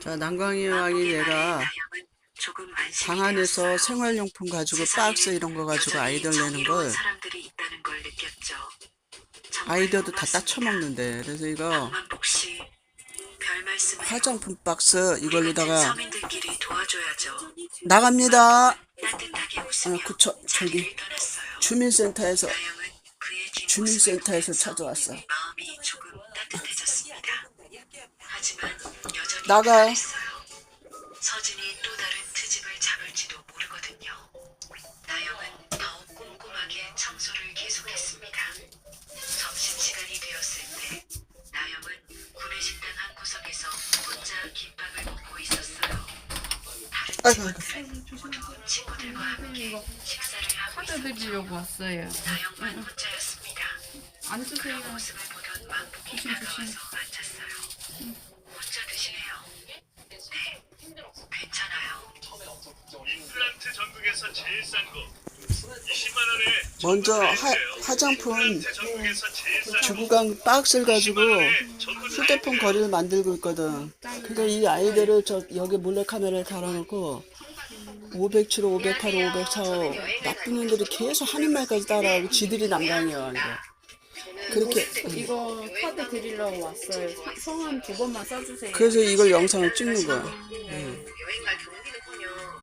자, 난광이 왕이 내가 방 안에서 생활용품 가지고 박스 이런 거 가지고 아이들 내는 걸 아이디어도 다. 따쳐먹는데 그래서 이거. 화장품 박스 이걸로다가. 나갑니다. 어, 그쵸, 저기. 주민센터에서 주민센터에서 찾아왔어. 마음이 조금 따뜻해졌습니다. 하지만 여전히 나가. 서진이 또 다른 트집을 잡을지도 모르거든요. 나영은 더욱 꼼꼼하게 청소를 계속했습니다. 점심 시간이 되었을 때 나영은 구내식당 한 구석에서 혼자 김밥을 먹고 있었어요. 다른 아이고, 친구들은 모두 친구들과 함께 식사를 하고 있었죠. 드리려고 왔어요. 나영만 혼자였습니다. 앉으세요. 그런 모습을 보던 만복이 조심, 다가와서 조심. 앉았어요. 전국에서 제일 싼 거. 20만 원에 먼저 하, 화장품 간 박스를 가지고 20만 원에 전국 휴대폰 거리를 만들고 있거든. 근데 이 아이들을 저 여기 몰래 카메라에 달아놓고 507호, 508호, 504호 나쁜 놈들이 계속 하는 말까지 따라하고 지들이. 이거. 그렇게 이거 카드 드리려고 왔어요. 사- 성함 두 번만 써주세요. 그래서 이걸 영상을 찍는 거야.